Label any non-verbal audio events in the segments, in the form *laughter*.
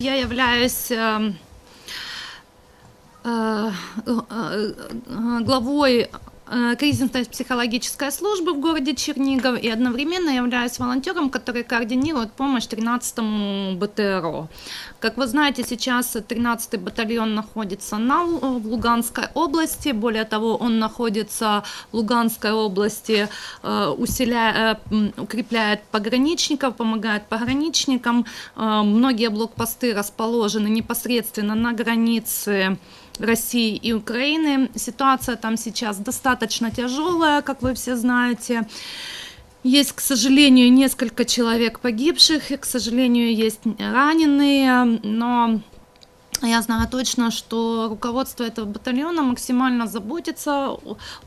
Я являюсь э, э, э, главой э, кризисной психологической службы в городе Чернигов и одновременно являюсь волонтером, который координирует помощь 13-му БТРО. Как вы знаете, сейчас 13-й батальон находится на, Лу- в Луганской области. Более того, он находится в Луганской области, э, усиляя, э, м, укрепляет пограничников, помогает пограничникам. Э, Многие блокпосты расположены непосредственно на границе России и Украины. Ситуация там сейчас достаточно тяжелая, как вы все знаете. Есть, к сожалению, несколько человек погибших, и, к сожалению, есть раненые, но я знаю точно, что руководство этого батальона максимально заботится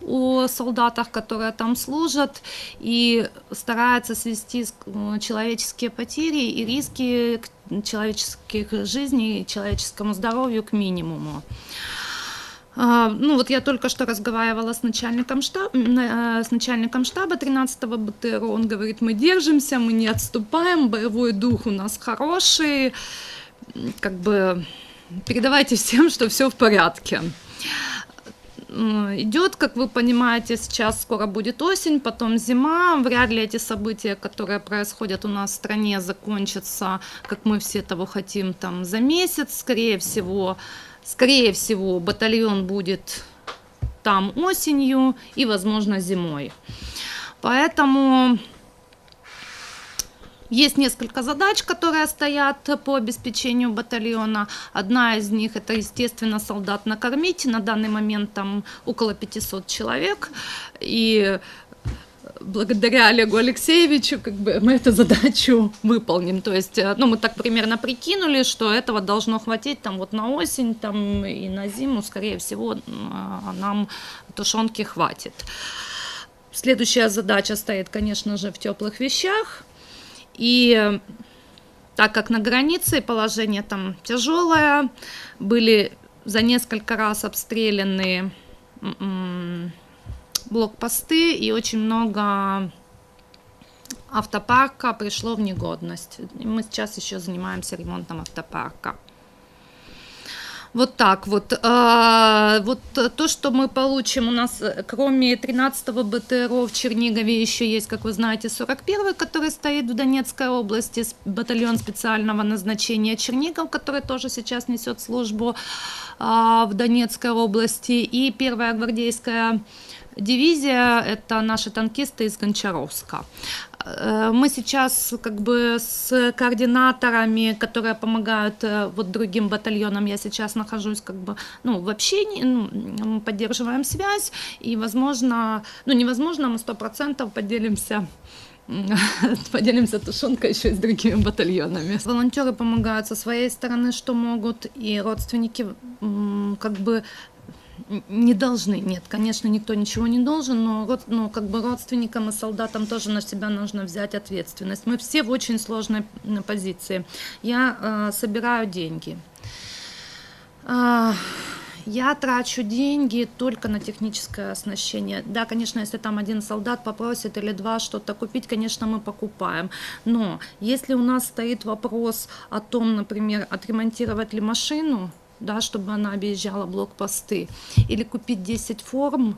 о, солдатах, которые там служат, и старается свести э, человеческие потери и риски к- человеческих жизней, человеческому здоровью к минимуму. А, Ну вот я только что разговаривала с начальником штаба, с начальником штаба 13-го БТРО. Он говорит, мы держимся, мы не отступаем, боевой дух у нас хороший. Как бы передавайте всем, что все в порядке. Идет, как вы понимаете, сейчас скоро будет осень, потом зима. Вряд ли эти события, которые происходят у нас в стране, закончатся, как мы все того хотим, там за месяц. Скорее всего, скорее всего, батальон будет там осенью и, возможно, зимой. Поэтому есть несколько задач, которые стоят по обеспечению батальона. Одна из них это, естественно, солдат накормить. На данный момент там около 500 человек. И благодаря Олегу Алексеевичу как бы мы эту задачу выполним. То есть, э, ну, мы так примерно прикинули, что этого должно хватить там вот на осень там и на зиму, скорее всего, а, нам тушенки хватит. Следующая задача стоит, конечно же, в теплых вещах. И э, так как на границе положение там тяжелое, были за несколько раз обстреляны м, блокпосты и очень много автопарка пришло в негодность. Мы сейчас еще занимаемся ремонтом автопарка. Вот так вот. А, Вот то, что мы получим у нас, э, кроме 13-го БТРО в Чернигове, еще есть, как вы знаете, 41-й, который стоит в Донецкой области, батальон специального назначения Чернигов, который тоже сейчас несет службу а, в Донецкой области, и первая гвардейская дивизия, это наши танкисты из Гончаровска. Э, Мы сейчас как бы с координаторами, которые помогают э, вот другим батальонам, я сейчас нахожусь как бы ну, в общении, ну, мы поддерживаем связь, и возможно, ну невозможно, мы сто процентов поделимся *laughs* поделимся тушенкой еще и с другими батальонами. Волонтеры помогают со своей стороны, что могут, и родственники как бы не должны. Нет, конечно, никто ничего не должен, но род- ну, как бы родственникам и солдатам тоже на себя нужно взять ответственность. Мы все в очень сложной позиции. Я э, собираю деньги. А, Я трачу деньги только на техническое оснащение. Да, конечно, если там один солдат попросит или два что-то купить, конечно, мы покупаем. Но если у нас стоит вопрос о том, например, отремонтировать ли машину, да, чтобы она объезжала блокпосты, или купить 10 форм,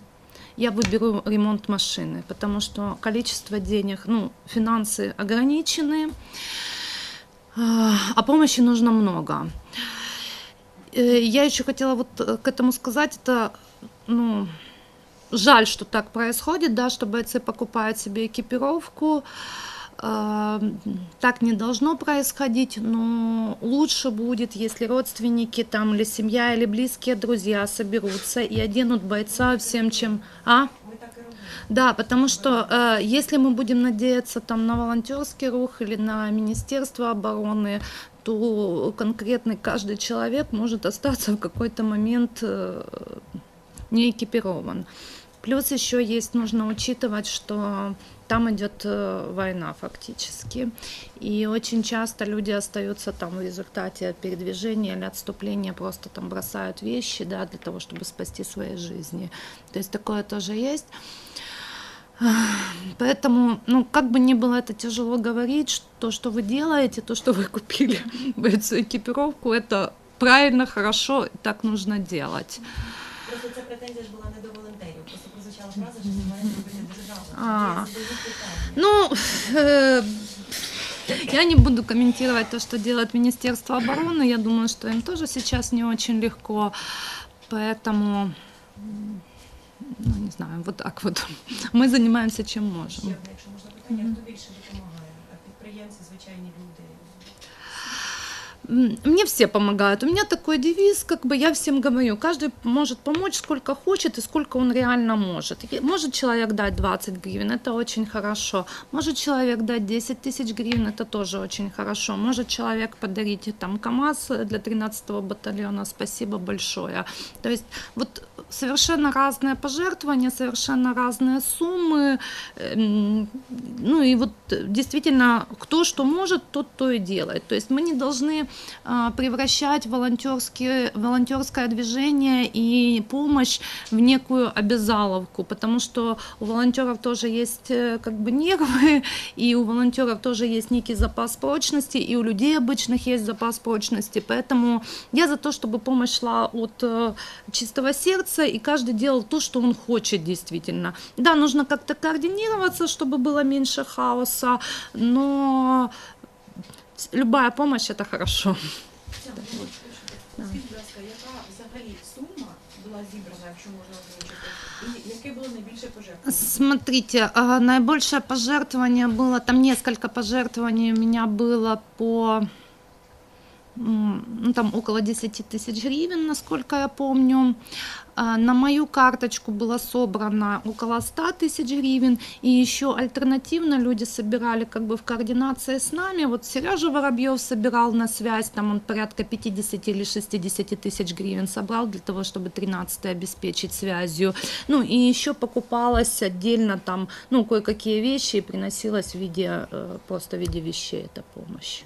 я выберу ремонт машины, потому что количество денег, ну, финансы ограничены, а а помощи нужно много. Э, Я еще хотела вот э, к этому сказать, это, ну, жаль, что так происходит, да, что бойцы покупают себе экипировку. А, Так не должно происходить, но лучше будет, если родственники там или семья или близкие друзья соберутся и оденут бойца всем, чем... А? Да, потому что э, если мы будем надеяться там на волонтерский рух или на Министерство обороны, то конкретный каждый человек может остаться в какой-то момент э, не экипирован. Плюс еще есть, нужно учитывать, что там идет э, война фактически. И очень часто люди остаются там в результате передвижения или отступления, просто там бросают вещи, да, для того, чтобы спасти свои жизни. То есть такое тоже есть. Поэтому, ну, как бы ни было это тяжело говорить, то, что вы делаете, то, что вы купили эту экипировку, это правильно, хорошо, так нужно делать. Просто ця претензія ж була не до прозвучала фраза, що це має зробити держава. А. Я задаю питання. Ну, э, я не буду комментировать то, что делает Министерство обороны. Я думаю, что им тоже сейчас не очень легко. Поэтому, м, ну, не знаю, вот так вот. Мы занимаемся чем Ще можем. одне, якщо можна питання, хто більше допомагає? А Підприємці, звичайні люди. Мне все помогают. У меня такой девиз, как бы я всем говорю, каждый может помочь сколько хочет и сколько он реально может. Может человек дать 20 гривен, это очень хорошо. Может человек дать 10 тысяч гривен, это тоже очень хорошо. Может человек подарить там КАМАЗ для 13-го батальона, спасибо большое. То есть вот совершенно разные пожертвования, совершенно разные суммы. Эм, Ну и вот э, действительно, кто что может, тот то и делает. То есть мы не должны а, превращать волонтерские, волонтерское движение и помощь в некую обязаловку, потому что у волонтеров тоже есть э, как бы нервы, и у волонтеров тоже есть некий запас прочности, и у людей обычных есть запас прочности. Поэтому я за то, чтобы помощь шла от э, чистого сердца, и каждый делал то, что он хочет действительно. Да, нужно как-то координироваться, чтобы было меньше хаоса, но с- любая помощь это хорошо. Тетяна, я хочу спитати, Скажіть, будь ласка, яка взагалі сума була зібрана, якщо можна озвучити, і яке було найбільше пожертвування? Смотрите, а, наибольшее пожертвование было, там несколько пожертвований у меня было по м, ну, там около 10 тысяч гривен, насколько я помню. А, На мою карточку было собрано около 100 тысяч гривен, и еще альтернативно люди собирали как бы в координации с нами. Вот Сережа Воробьев собирал на связь, там он порядка 50 или 60 тысяч гривен собрал для того, чтобы 13 обеспечить связью. Ну и еще покупалось отдельно там, ну, кое-какие вещи и приносилось в виде, э, просто в виде вещей эта помощь.